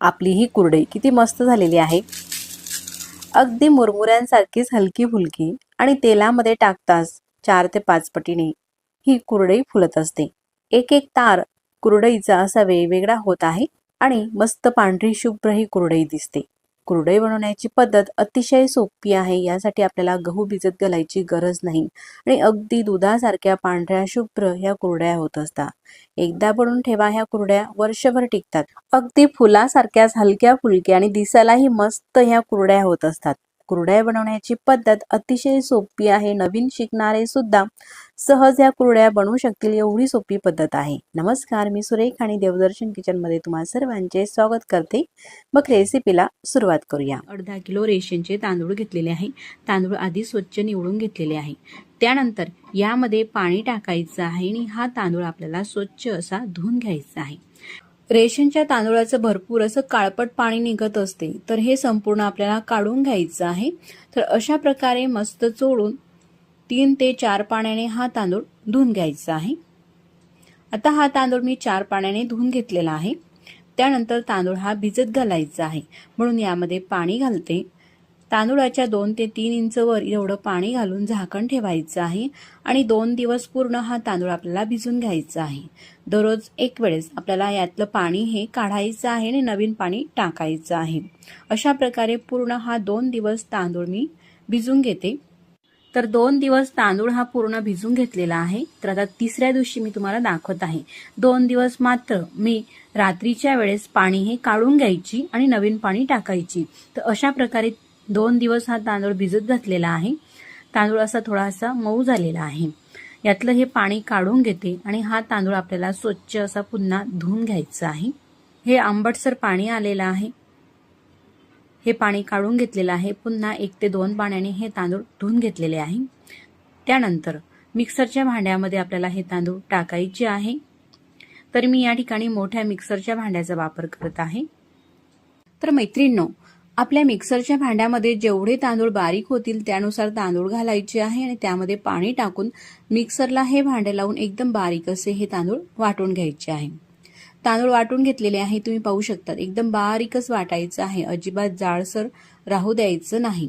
आपली ही कुरडई किती मस्त झालेली आहे. अगदी मुरमुऱ्यांसारखीच हलकी फुलकी आणि तेलामध्ये टाकताच चार ते पाच पटीने ही कुरडई फुलत असते. एक एक तार कुरडईचा असा वेगवेगळा होत आहे आणि मस्त पांढरी शुभ्र ही कुरडई दिसते. कुरडई बनवण्याची पद्धत अतिशय सोपी आहे. यासाठी आपल्याला गहू भिजत घालायची गरज नाही आणि अगदी दुधासारख्या पांढऱ्या शुभ्र ह्या कुरड्या होत असतात. एकदा बनवून ठेवा ह्या कुरड्या वर्षभर टिकतात. अगदी फुलासारख्याच हलक्या फुलक्या आणि दिसायलाही मस्त ह्या कुरड्या होत असतात. कुरड्या बनवण्याची पद्धत अतिशय सोपी आहे. नवीन शिकणारे सुद्धा सहज या कुरड्या बनवू शकतील एवढी सोपी पद्धत आहे. नमस्कार मी सुरेख आणि देवदर्शन किचनमध्ये तुम्हा सर्वांचे स्वागत करते. मग रेसिपीला सुरुवात करूया. अर्धा किलो रेशनचे तांदूळ घेतलेले आहे. तांदूळ आधी स्वच्छ निवडून घेतलेले आहे. त्यानंतर यामध्ये पाणी टाकायचं आहे आणि हा तांदूळ आपल्याला स्वच्छ असा धुवून घ्यायचा आहे. रेशनच्या तांदूळाचं भरपूर असं काळपट पाणी निघत असते तर हे संपूर्ण आपल्याला काढून घ्यायचं आहे. तर अशा प्रकारे मस्त चोळून तीन ते चार पाण्याने हा तांदूळ धुवून घ्यायचा आहे. आता हा तांदूळ मी चार पाण्याने धुवून घेतलेला आहे. त्यानंतर तांदूळ हा भिजत घालायचा आहे. म्हणून यामध्ये पाणी घालते. तांदूळाच्या दोन ते तीन इंच वर एवढं पाणी घालून झाकण ठेवायचं आहे आणि दोन दिवस पूर्ण हा तांदूळ आपल्याला भिजून घ्यायचा आहे. दररोज एक वेळेस आपल्याला यातलं पाणी हे काढायचं आहे आणि नवीन पाणी टाकायचं आहे. अशा प्रकारे पूर्ण हा दोन दिवस तांदूळ मी भिजून घेते. तर दोन दिवस तांदूळ हा पूर्ण भिजून घेतलेला आहे. तर आता तिसऱ्या दिवशी मी तुम्हाला दाखवत आहे. दोन दिवस मात्र मी रात्रीच्या वेळेस पाणी हे काढून घ्यायची आणि नवीन पाणी टाकायची. तर अशा प्रकारे दोन दिवस हा तांदूळ भिजत घातलेला आहे. तांदूळ असा थोडासा मऊ झालेला आहे. यातलं हे पाणी काढून घेते आणि हा तांदूळ आपल्याला स्वच्छ असा पुन्हा धुवून घ्यायचा आहे. हे आंबटसर पाणी आलेलं आहे. हे पाणी काढून घेतलेलं आहे. पुन्हा एक ते दोन पाण्याने हे तांदूळ धुवून घेतलेले आहे. त्यानंतर मिक्सरच्या भांड्यामध्ये आपल्याला हे तांदूळ टाकायचे आहे. तर मी या ठिकाणी मोठ्या मिक्सरच्या भांड्याचा वापर करत आहे. तर मैत्रिणींनो आपल्या मिक्सरच्या भांड्यामध्ये जेवढे तांदूळ बारीक होतील त्यानुसार तांदूळ घालायचे आहे आणि त्यामध्ये पाणी टाकून मिक्सरला हे भांडे लावून एकदम बारीक असे हे तांदूळ वाटून घ्यायचे आहे. तांदूळ वाटून घेतलेले आहे तुम्ही पाहू शकता एकदम बारीकच वाटायचं आहे. अजिबात जाडसर राहू द्यायचं नाही.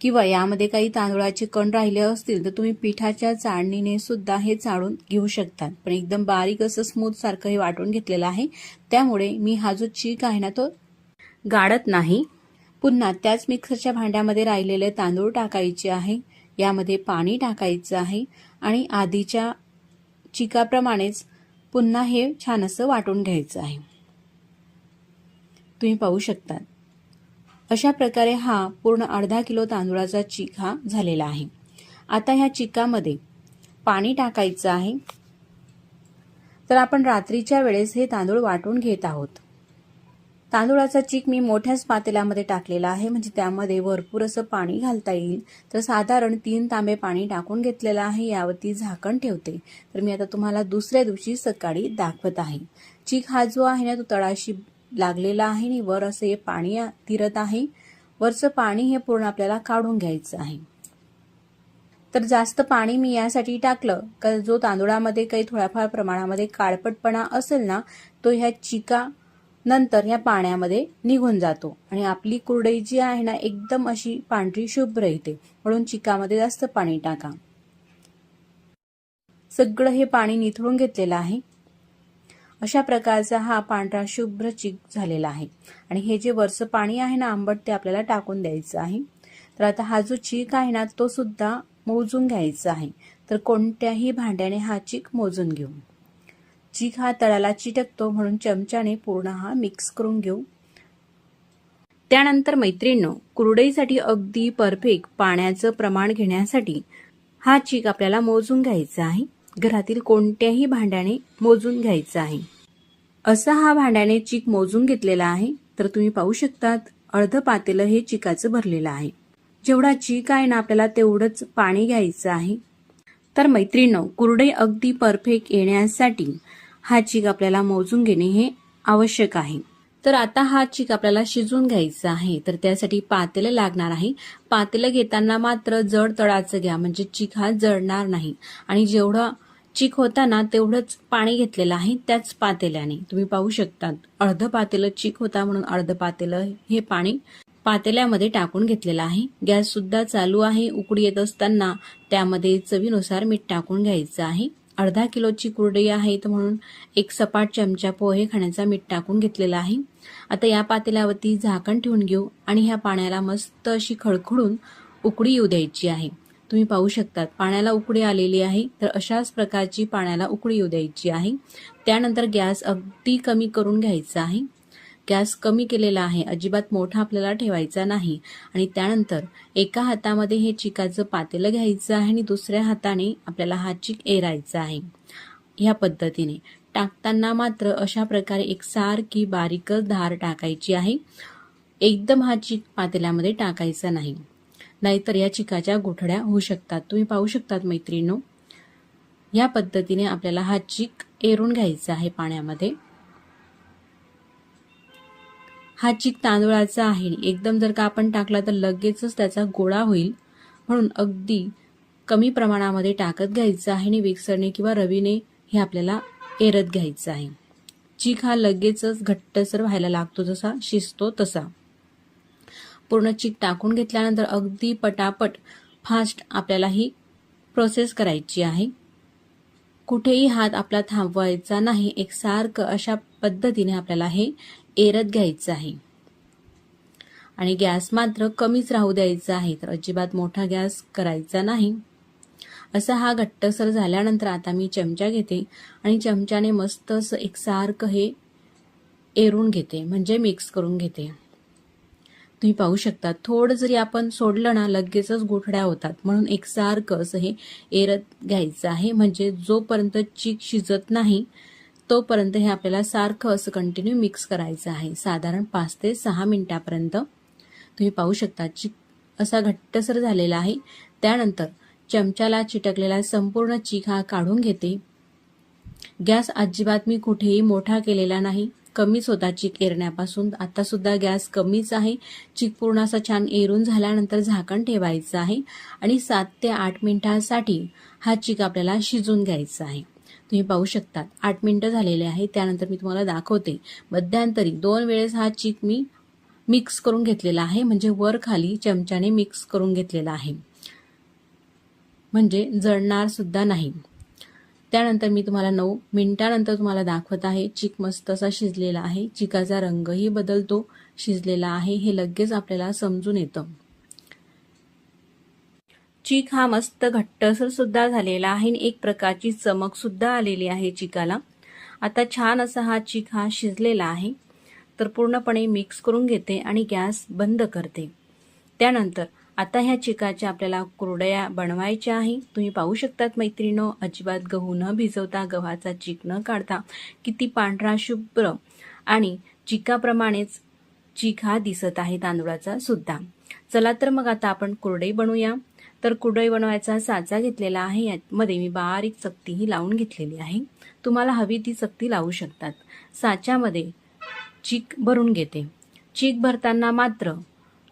किंवा यामध्ये काही तांदूळाचे कण राहिले असतील तर तुम्ही पिठाच्या चाळणीने सुद्धा हे चाळून घेऊ शकतात. पण एकदम बारीक असं स्मूथ सारखं हे वाटून घेतलेलं आहे. त्यामुळे मी हा जो चीक आहे ना तो गाडत नाही. पुन्हा त्याच मिक्सरच्या भांड्यामध्ये राहिलेले तांदूळ टाकायचे आहे. यामध्ये पाणी टाकायचं आहे आणि आधीच्या चिकाप्रमाणेच पुन्हा हे छान असं वाटून घ्यायचं आहे. तुम्ही पाहू शकता अशा प्रकारे हा पूर्ण अर्धा किलो तांदूळाचा चीक हा झालेला आहे. आता ह्या चिकामध्ये पाणी टाकायचं आहे. तर आपण रात्रीच्या वेळेस हे तांदूळ वाटून घेत आहोत. तांदूळाचा चीक मी मोठ्याच पातेल्यामध्ये टाकलेला आहे. म्हणजे त्यामध्ये भरपूर असं पाणी घालता येईल. तर साधारण तीन तांबे पाणी टाकून घेतलेलं आहे. यावरती झाकण ठेवते. तर मी आता तुम्हाला दुसऱ्या दिवशी सकाळी दाखवत आहे. चीक हा जो आहे ना तो तळाशी लागलेला आहे आणि वर असं हे पाणी तिरत आहे. वरचं पाणी हे पूर्ण आपल्याला काढून घ्यायचं आहे. तर जास्त पाणी मी यासाठी टाकलं. का जो तांदूळामध्ये काही थोड्याफार प्रमाणामध्ये काळपटपणा असेल ना तो ह्या चिका नंतर ह्या पाण्यामध्ये निघून जातो. आणि आपली कुरडई जी आहे ना एकदम अशी पांढरी शुभ्र येते. म्हणून चिकामध्ये जास्त पाणी टाका. सगळं हे पाणी निथळून घेतलेलं आहे. अशा प्रकारचा हा पांढरा शुभ्र चिक झालेला आहे. आणि हे जे वरचं पाणी आहे ना आंबट ते आपल्याला टाकून द्यायचं आहे. तर आता हा जो चीक आहे ना तो सुद्धा मोजून घ्यायचा आहे. तर कोणत्याही भांड्याने हा चीक मोजून घेऊ. चीक हा तळाला चिटकतो म्हणून चमच्याने पूर्ण हा मिक्स करून घेऊ. त्यानंतर मैत्रिणींनो कुरडईसाठी अगदी परफेक्ट पाण्याचं प्रमाण घेण्यासाठी हा चीक आपल्याला मोजून घ्यायचा आहे. घरातील कोणत्याही भांड्याने मोजून घ्यायचा आहे. असा हा भांड्याने चीक मोजून घेतलेला आहे तर तुम्ही पाहू शकतात अर्ध पातेलं हे चिकाचं भरलेलं आहे. जेवढा चीक आहे ना आपल्याला तेवढंच पाणी घ्यायचं आहे. तर मैत्रिणींनो कुरडई अगदी परफेक्ट येण्यासाठी हा चीक आपल्याला मोजून घेणे हे आवश्यक आहे. तर आता हा चीक आपल्याला शिजून घ्यायचा आहे. तर त्यासाठी पातेलं लागणार आहे. पातेलं घेताना मात्र जड तळाचं घ्या म्हणजे चीक हा जळणार नाही. आणि जेवढं चीक होताना तेवढंच पाणी घेतलेलं आहे त्याच पातेल्याने. तुम्ही पाहू शकतात अर्ध पातेलं चीक होता म्हणून अर्ध पातेलं हे पाणी पातेल्यामध्ये टाकून घेतलेलं आहे. गॅस सुद्धा चालू आहे उकडी येत असताना त्यामध्ये चवीनुसार मीठ टाकून घ्यायचं आहे. अर्धा किलोची कुरडई आहे तर म्हणून एक सपाट चमचा पोहे खाण्याचा मीठ टाकून घेतलेला आहे. आता या पातेल्यावरती झाकण ठेवून घेऊ आणि ह्या पाण्याला मस्त अशी खळखळून उकडी येऊ द्यायची आहे. तुम्ही पाहू शकतात पाण्याला उकडी आलेली आहे तर अशाच प्रकारची पाण्याला उकडी येऊ द्यायची आहे. त्यानंतर गॅस अगदी कमी करून घ्यायचा आहे. गॅस कमी केलेला आहे अजिबात मोठा आपल्याला ठेवायचा नाही. आणि त्यानंतर एका हातामध्ये हे चिकाचं पातेलं घ्यायचं आहे आणि दुसऱ्या हाताने आपल्याला हा चिक एरायचा आहे. ह्या पद्धतीने. टाकताना मात्र अशा प्रकारे एक सारखी बारीकच धार टाकायची आहे. एकदम हा चिक पातेल्यामध्ये टाकायचा नाही. नाहीतर या चिकाच्या गोठड्या होऊ शकतात. तुम्ही पाहू शकतात मैत्रिणीनो. या पद्धतीने आपल्याला हा चिक एरून घ्यायचा आहे पाण्यामध्ये. हा चीक तांदूळाचा आहे. एकदम जर का आपण टाकला तर लगेचच त्याचा गोळा होईल. म्हणून अगदी कमी प्रमाणामध्ये टाकत घ्यायचं आहे आणि मिक्सरने किंवा रवीने हे आपल्याला एरत घ्यायचं आहे. चीक हा लगेचच घट्टसर व्हायला लागतो जसा शिजतो तसा. पूर्ण चीक टाकून घेतल्यानंतर अगदी पटापट फास्ट आपल्याला ही प्रोसेस करायची आहे. कुठेही हात आपला थांबवायचा नाही. एक सारखं अशा पद्धतीने आपल्याला हे एरत घ्यायचं आहे. आणि गॅस मात्र कमीच राहू द्यायचा आहे तर अजिबात मोठा गॅस करायचा नाही. असा हा घट्टसर झाल्यानंतर आता मी चमचा घेते आणि चमच्याने मस्त असं एकसारखं हे एरून घेते म्हणजे मिक्स करून घेते. तुम्ही पाहू शकता थोडं जरी आपण सोडलं ना लगेचच गोठड्या होतात. म्हणून एकसारखं असं हे एरत घ्यायचं आहे म्हणजे जोपर्यंत चीक शिजत नाही तोपर्यंत हे आपल्याला सारखं असं कंटिन्यू मिक्स करायचं आहे. साधारण पाच ते सहा मिनटापर्यंत तुम्ही पाहू शकता चिक असा घट्टसर झालेला आहे. त्यानंतर चमच्याला चिटकलेला संपूर्ण चीक हा काढून घेते. गॅस अजिबात मी कुठेही मोठा केलेला नाही. कमीच होता चिक एरण्यापासून आत्तासुद्धा गॅस कमीच आहे. चिक पूर्ण असा छान एरून झाल्यानंतर झाकण ठेवायचं आहे आणि सात ते आठ मिनिटांसाठी हा चिक आपल्याला शिजून घ्यायचा आहे. तुम्ही पाहू शकता आठ मिनटं झालेले आहे त्यानंतर मी तुम्हाला दाखवते. मध्यांतरी दोन वेळेस हा चिक मी मिक्स करून घेतलेला आहे. म्हणजे वर खाली चमच्याने मिक्स करून घेतलेला आहे. म्हणजे जळणार सुद्धा नाही. त्यानंतर मी तुम्हाला नऊ मिनिटानंतर तुम्हाला दाखवत आहे. चिक मस्त असा शिजलेला आहे. चिकाचा रंगही बदलतो. शिजलेला आहे. हे लगेच आपल्याला समजून येतं. चीक हा मस्त घट्टसर सुद्धा झालेला आहे आणि एक प्रकारची चमक सुद्धा आलेली आहे चिकाला. आता छान असा हा चीक हा शिजलेला आहे. तर पूर्णपणे मिक्स करून घेते आणि गॅस बंद करते. त्यानंतर आता ह्या चिकाच्या आपल्याला कुरडया बनवायच्या आहे. तुम्ही पाहू शकतात मैत्रिणो अजिबात गहू न भिजवता गव्हाचा चीक न काढता किती पांढरा शुभ्र आणि चिकाप्रमाणेच चीक हा दिसत आहे तांदूळाचा सुद्धा. चला तर मग आता आपण कुरडई बनवूया. तर कुरडई बनवायचा साचा घेतलेला आहे. यामध्ये मी बारीक चकतीही लावून घेतलेली आहे. तुम्हाला हवी ती चकती लावू शकतात. साच्यामध्ये चीक भरून घेते. चीक भरताना मात्र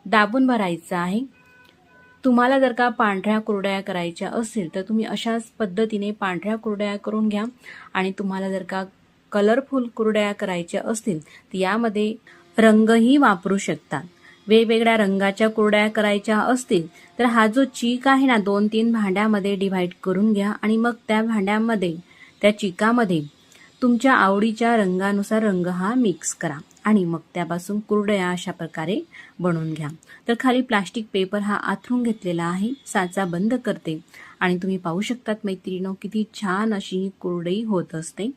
दाबून भरायचं आहे. तुम्हाला जर का पांढऱ्या कुरड्या करायच्या असेल तर तुम्ही अशाच पद्धतीने पांढऱ्या कुरड्या करून घ्या. आणि तुम्हाला जर का कलरफुल कुरड्या करायच्या असतील तर यामध्ये रंगही वापरू शकतात वेगवेगळ्या रंगाच्या कुरड्या करायच्या असतील तर हा जो चीक आहे ना दोन तीन भांड्यामध्ये डिव्हाइड करून घ्या आणि मग त्या भांड्यामध्ये त्या चिकामध्ये तुमच्या आवडीच्या रंगानुसार रंग हा मिक्स करा आणि मग त्यापासून कुरडया अशा प्रकारे बनवून घ्या. तर खाली प्लास्टिक पेपर हा आथरून घेतलेला आहे साचा बंद करते आणि तुम्ही पाहू शकतात मैत्रिणीनो किती छान अशी कुरडई होत असते.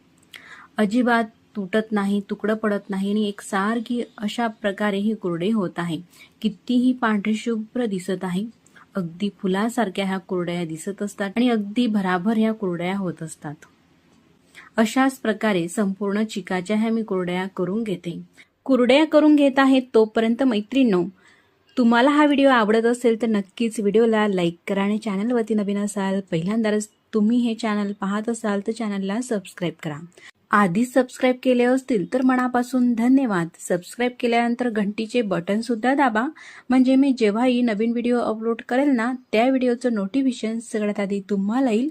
अजिबात तुटत नाही तुकडं पडत नाही आणि एकसारखी अशा प्रकारे ही कुरडे होत आहे. कितीही पांढरी शुभ्र दिसत आहे अगदी फुलासारख्या ह्या कुरड्या दिसत असतात आणि अगदी भराभर ह्या कुरड्या होत असतात. अशाच प्रकारे संपूर्ण चिकाच्या ह्या मी कुरड्या करून घेते. कुरड्या करून घेत आहेत तोपर्यंत मैत्रिणींनो तुम्हाला हा व्हिडिओ आवडत असेल तर नक्कीच व्हिडिओला लाईक करा आणि चॅनलवरती नवीन असाल पहिल्यांदाच तुम्ही हे चॅनल पाहत असाल तर चॅनलला सबस्क्राईब करा. आधीच सबस्क्राईब केले असतील तर मनापासून धन्यवाद. सबस्क्राईब केल्यानंतर घंटीचे बटन सुद्धा दाबा. म्हणजे मी जेव्हाही नवीन व्हिडिओ अपलोड करेल ना त्या व्हिडिओचं नोटिफिकेशन सगळ्यात आधी तुम्हाला येईल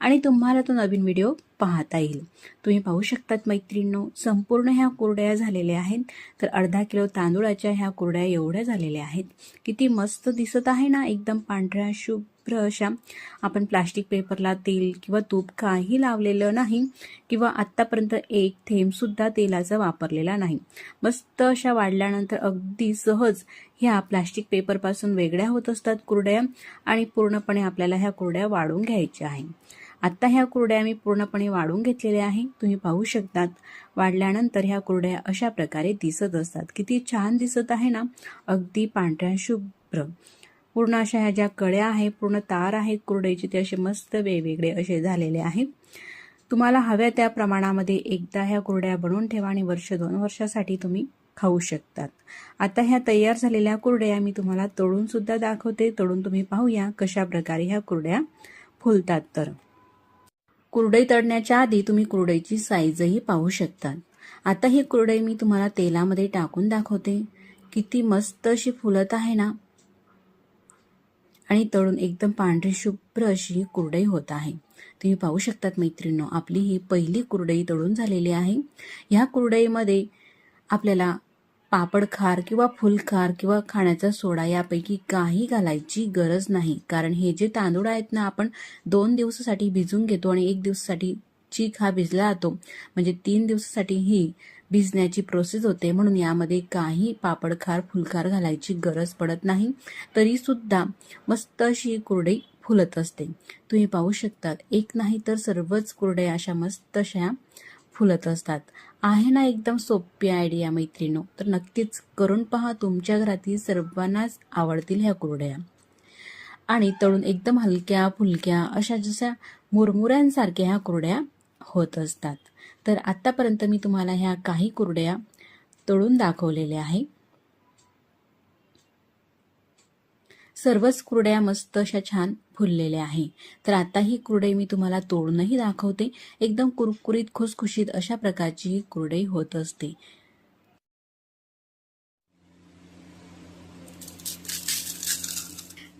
आणि तुम्हाला तो नवीन व्हिडिओ पाहता येईल. तुम्ही पाहू शकतात मैत्रिणींनो संपूर्ण ह्या कुरड्या झालेल्या आहेत. तर अर्धा किलो तांदूळाच्या ह्या कुरड्या एवढ्या झालेल्या आहेत. किती मस्त दिसत आहे ना एकदम पांढऱ्या शुभ अशा आपण प्लास्टिक पेपरला तेल किंवा तूप काही लावलेलं नाही किंवा आत्तापर्यंत एक थेंबसुद्धा तेलाचा वापरलेला नाही. मस्त अशा वाढल्यानंतर अगदी सहज ह्या प्लास्टिक पेपरपासून वेगळ्या होत असतात कुरड्या आणि पूर्णपणे आपल्याला ह्या कुरड्या वाढून घ्यायच्या आहे आत्ता ह्या कुरड्या मी पूर्णपणे वाढून घेतलेल्या आहे. तुम्ही पाहू शकतात वाढल्यानंतर ह्या कुरड्या अशा प्रकारे दिसत असतात. किती छान दिसत आहे ना? अगदी पांढऱ्या शुभ्र. पूर्ण अशा ह्या ज्या कळ्या आहे पूर्ण तार आहे कुरडईचे ते असे मस्त वेगवेगळे असे झालेले आहेत. तुम्हाला हव्या त्या प्रमाणामध्ये एकदा ह्या कुरड्या बनवून ठेवा आणि वर्ष दोन वर्षासाठी तुम्ही खाऊ शकतात. आता ह्या तयार झालेल्या कुरड्या मी तुम्हाला तोडून सुद्धा दाखवते. तळून तुम्ही पाहूया कशा प्रकारे ह्या कुरड्या फुलतात तर. कुरडई तळण्याच्या आधी तुम्ही कुरडईची साईजही पाहू शकतात. आता ही कुरडई मी तुम्हाला तेलामध्ये टाकून दाखवते. किती मस्त अशी फुलत आहे ना. आणि तळून एकदम पांढरी शुभ्र अशी ही कुरडई होत आहे. तुम्ही पाहू शकतात मैत्रिणींनो आपली ही पहिली कुरडई तळून झालेली आहे. ह्या कुरडईमध्ये आपल्याला पापड खार किंवा फुलखार किंवा खाण्याचा सोडा यापैकी काही घालायची गरज नाही. कारण हे जे तांदूळ आहेत ना आपण दोन दिवसासाठी भिजून घेतो आणि एक दिवसासाठी चीक हा भिजला जातो. म्हणजे तीन दिवसासाठी ही भिजण्याची प्रोसेस होते. म्हणून यामध्ये काही पापडखार फुलखार घालायची गरज पडत नाही. तरी सुद्धा मस्त अशी कुरडई फुलत असते. तुम्ही पाहू शकतात. एक नाही तर सर्वच कुरड्या अशा मस्त अशा फुलत असतात. आहे ना एकदम सोपी आयडिया मैत्रिणो? तर नक्कीच करून पहा. तुमच्या घरातील सर्वांनाच आवडतील ह्या कुरड्या. आणि तळून एकदम हलक्या फुलक्या अशा जशा मुरमुऱ्यांसारख्या ह्या कुरड्या होत असतात. तर आत्तापर्यंत मी तुम्हाला ह्या काही कुरड्या तोडून दाखवलेल्या आहे. सर्वच कुरड्या मस्त अशा छान फुललेल्या आहे. तर आता ही कुरडई मी तुम्हाला तोडूनही दाखवते. एकदम कुरकुरीत खुसखुशीत अशा प्रकारची ही कुरडई होत असते.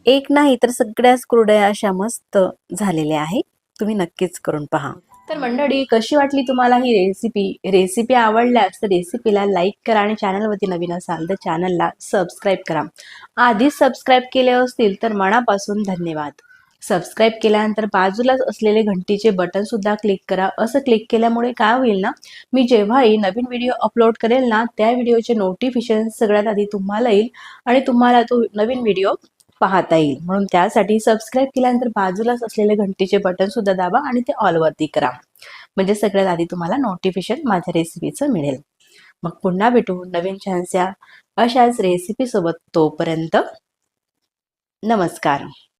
एक नाही तर सगळ्याच कुरड्या अशा मस्त झालेल्या आहे तुम्ही नक्कीच करून पहा. तर मंडळी कशी वाटली तुम्हाला ही रेसिपी रेसिपी आवडल्यास तर रेसिपीला लाईक करा आणि चॅनलवरती नवीन असाल तर चॅनलला सबस्क्राईब करा. आधीच सबस्क्राईब केले असतील तर मनापासून धन्यवाद. सबस्क्राईब केल्यानंतर बाजूलाच असलेले घंटीचे बटन सुद्धा क्लिक करा. असं क्लिक केल्यामुळे काय होईल ना मी जेव्हाही नवीन व्हिडिओ अपलोड करेल ना त्या व्हिडिओचे नोटिफिकेशन सगळ्यात आधी तुम्हाला येईल आणि तुम्हाला तो नवीन व्हिडिओ पाहता येईल. म्हणून त्यासाठी सबस्क्राईब केल्यानंतर बाजूलाच असलेले घंटीचे बटन सुद्धा दाबा आणि ते ऑलवरती करा. म्हणजे सगळ्यात आधी तुम्हाला नोटिफिकेशन माझ्या रेसिपीचं मिळेल. मग पुन्हा भेटू नवीन छानस्या अशाच रेसिपी सोबत तोपर्यंत नमस्कार.